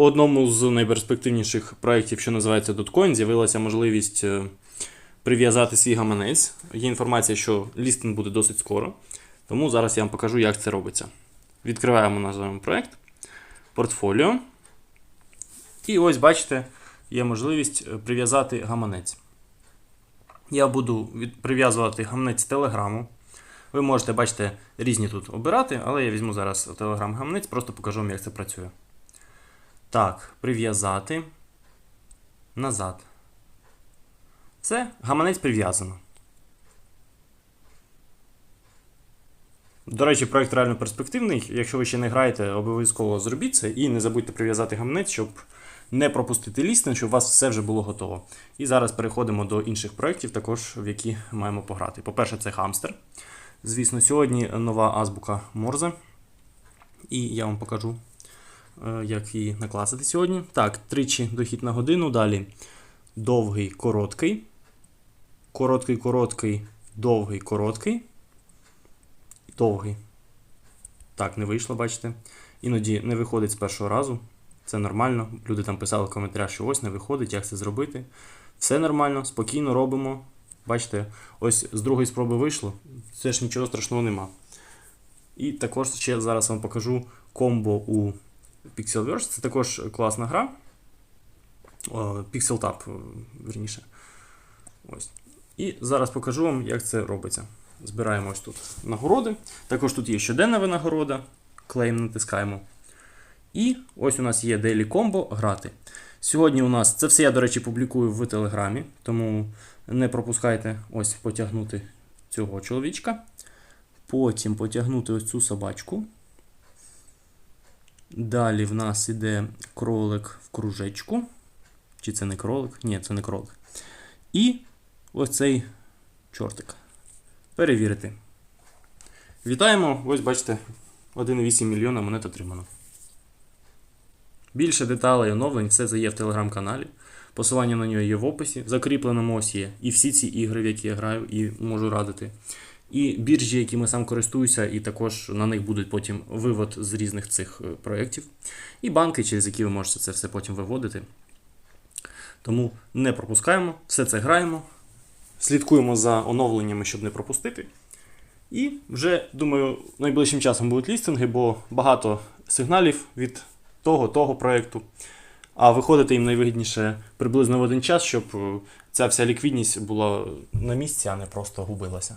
У одному з найперспективніших проєктів, що називається Dotcoin, з'явилася можливість е, прив'язати свій гаманець. Є інформація, що лістинг буде досить скоро. Тому зараз я вам покажу, як це робиться. Відкриваємо з проєкт, портфоліо. І ось бачите, є можливість е, прив'язати гаманець. Я буду прив'язувати гаманець телеграму. Ви можете, бачите, різні тут обирати, але я візьму зараз телеграм гаманець, просто покажу вам, як це працює. Так, прив'язати. Назад. Все, гаманець прив'язано. До речі, проект реально перспективний. Якщо ви ще не граєте, обов'язково зробіть це і не забудьте прив'язати гаманець, щоб не пропустити лістинг, щоб у вас все вже було готово. І зараз переходимо до інших проєктів, також в які маємо пограти. По-перше, це хамстер. Звісно, сьогодні нова азбука Морзе. І я вам покажу, як її накласити сьогодні. Так, тричі дохід на годину. Далі довгий, короткий. Короткий, короткий, довгий, короткий. Довгий. Так, не вийшло, бачите. Іноді не виходить з першого разу. Це нормально. Люди там писали в коментарях, що ось не виходить, як це зробити. Все нормально, спокійно робимо. Бачите, ось з другої спроби вийшло. Це ж нічого страшного нема. І також ще зараз вам покажу комбо у Pixelverse. Це також класна гра. О, Pixel Tab, е, верніше. І зараз покажу вам, як це робиться. Збираємо ось тут нагороди. Також тут є щоденна винагорода. Клейм натискаємо. І ось у нас є Daily Combo грати. Сьогодні у нас це все я, до речі, публікую в Телеграмі, тому не пропускайте ось потягнути цього чоловічка. Потім потягнути ось цю собачку. Далі в нас іде кролик в кружечку. Чи це не кролик? Ні, це не кролик. І ось цей чортик. Перевірити. Вітаємо! Ось бачите, 1,8 мільйона монет отримано. Більше деталей оновлень, все це є в телеграм-каналі. Посилання на нього є в описі. В закріпленому ось є і всі ці ігри, в які я граю, і можу радити. І біржі, якими сам користуюся, і також на них будуть потім вивод з різних цих е, проєктів. І банки, через які ви можете це все потім виводити. Тому не пропускаємо, все це граємо, слідкуємо за оновленнями, щоб не пропустити. І вже, думаю, найближчим часом будуть лістинги, бо багато сигналів від того, того проєкту. А виходити їм найвигідніше приблизно в один час, щоб е, ця вся ліквідність була на місці, а не просто губилася.